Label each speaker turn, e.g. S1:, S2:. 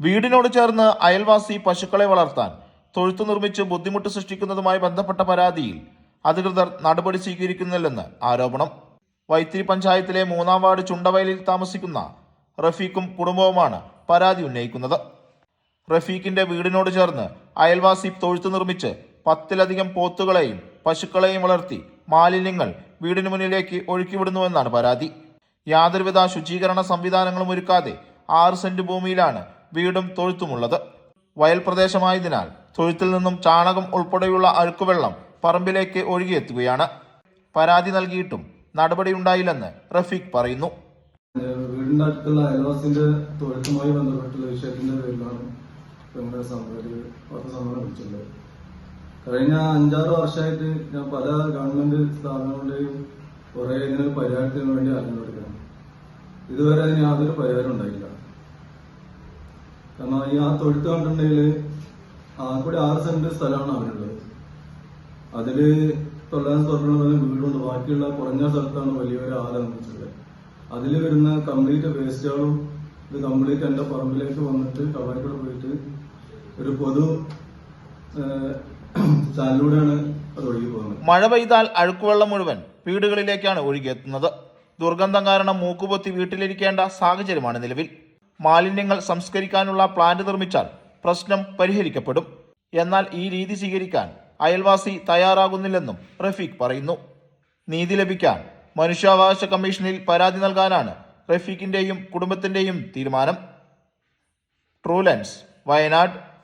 S1: വീടിനോട് ചേർന്ന് അയൽവാസി പശുക്കളെ വളർത്താൻ തൊഴുത്ത് നിർമ്മിച്ച് ബുദ്ധിമുട്ട് സൃഷ്ടിക്കുന്നതുമായി ബന്ധപ്പെട്ട പരാതിയിൽ അധികൃതർ നടപടി സ്വീകരിക്കുന്നില്ലെന്ന് ആരോപണം. വൈത്തിരി പഞ്ചായത്തിലെ മൂന്നാം വാർഡ് ചുണ്ടവയലിൽ താമസിക്കുന്ന റഫീഖും കുടുംബവുമാണ് പരാതി ഉന്നയിക്കുന്നത്. റഫീഖിന്റെ വീടിനോട് ചേർന്ന് അയൽവാസി തൊഴുത്ത് നിർമ്മിച്ച് പത്തിലധികം പോത്തുകളെയും പശുക്കളെയും വളർത്തി മാലിന്യങ്ങൾ വീടിന് മുന്നിലേക്ക് ഒഴുക്കിവിടുന്നുവെന്നാണ് പരാതി. യാതൊരുവിധ ശുചീകരണ സംവിധാനങ്ങളും ഒരുക്കാതെ ആറ് സെന്റ് ഭൂമിയിലാണ് വീടും തൊഴുത്തുമുള്ളത്. വയൽ പ്രദേശമായതിനാൽ തൊഴുത്തിൽ നിന്നും ചാണകം ഉൾപ്പെടെയുള്ള അഴുക്കുവെള്ളം പറമ്പിലേക്ക് ഒഴുകിയെത്തുകയാണ്. പരാതി നൽകിയിട്ടും നടപടിയുണ്ടായില്ലെന്ന് റഫീഖ് പറയുന്നു.
S2: വീടിന്റെ അടുത്തുള്ള അയൽവാസിന്റെ തൊഴുത്തുമായി ബന്ധപ്പെട്ടുള്ള വിഷയത്തിന്റെ പേരിലാണ് നമ്മുടെ കഴിഞ്ഞ അഞ്ചാറ് വർഷമായിട്ട് ഞാൻ പല ഗവൺമെന്റ് സ്ഥാപനങ്ങളുടെയും കുറെ ഇതിനൊരു പരിഹാരത്തിന് വേണ്ടി അലഞ്ഞെടുക്കണം ഇതുവരെ അതിന് യാതൊരു പരിഹാരം ഉണ്ടായില്ല കാരണം ഈ ആ തൊഴുത്ത് കണ്ടിട്ടുണ്ടെങ്കിൽ കൂടി ആറ് സെന്റ് സ്ഥലമാണ് അവരുള്ളത്. അതിൽ തൊള്ളായിരം സ്വർണം വീടുണ്ട്. ബാക്കിയുള്ള കുറഞ്ഞ സ്ഥലത്താണ് വലിയൊരു ആല നിർമ്മിച്ചിട്ടുള്ളത് അതിൽ വരുന്ന കംപ്ലീറ്റ് വേസ്റ്റുകളും ഇത് കംപ്ലീറ്റ് എന്റെ പറമ്പിലേക്ക് വന്നിട്ട് കവറിക്കൂടെ പോയിട്ട് ഒരു പൊതു ചാലിലൂടെയാണ് അത് ഒഴുകി പോകുന്നത്.
S1: മഴ പെയ്താൽ അഴുക്കുവെള്ളം മുഴുവൻ വീടുകളിലേക്കാണ് ഒഴുകിയെത്തുന്നത്. ദുർഗന്ധം കാരണം മൂക്കുപൊത്തി വീട്ടിലിരിക്കേണ്ട സാഹചര്യമാണ് നിലവിൽ. മാലിന്യങ്ങൾ സംസ്കരിക്കാനുള്ള പ്ലാന്റ് നിർമ്മിച്ചാൽ പ്രശ്നം പരിഹരിക്കപ്പെടും. എന്നാൽ ഈ രീതി സ്വീകരിക്കാൻ അയൽവാസി തയ്യാറാകുന്നില്ലെന്നും റഫീഖ് പറയുന്നു. നീതി ലഭിക്കാൻ മനുഷ്യാവകാശ കമ്മീഷനിൽ പരാതി നൽകാനാണ് റഫീഖിന്റെയും കുടുംബത്തിന്റെയും തീരുമാനം. ട്രൂലൻസ് വയനാട്.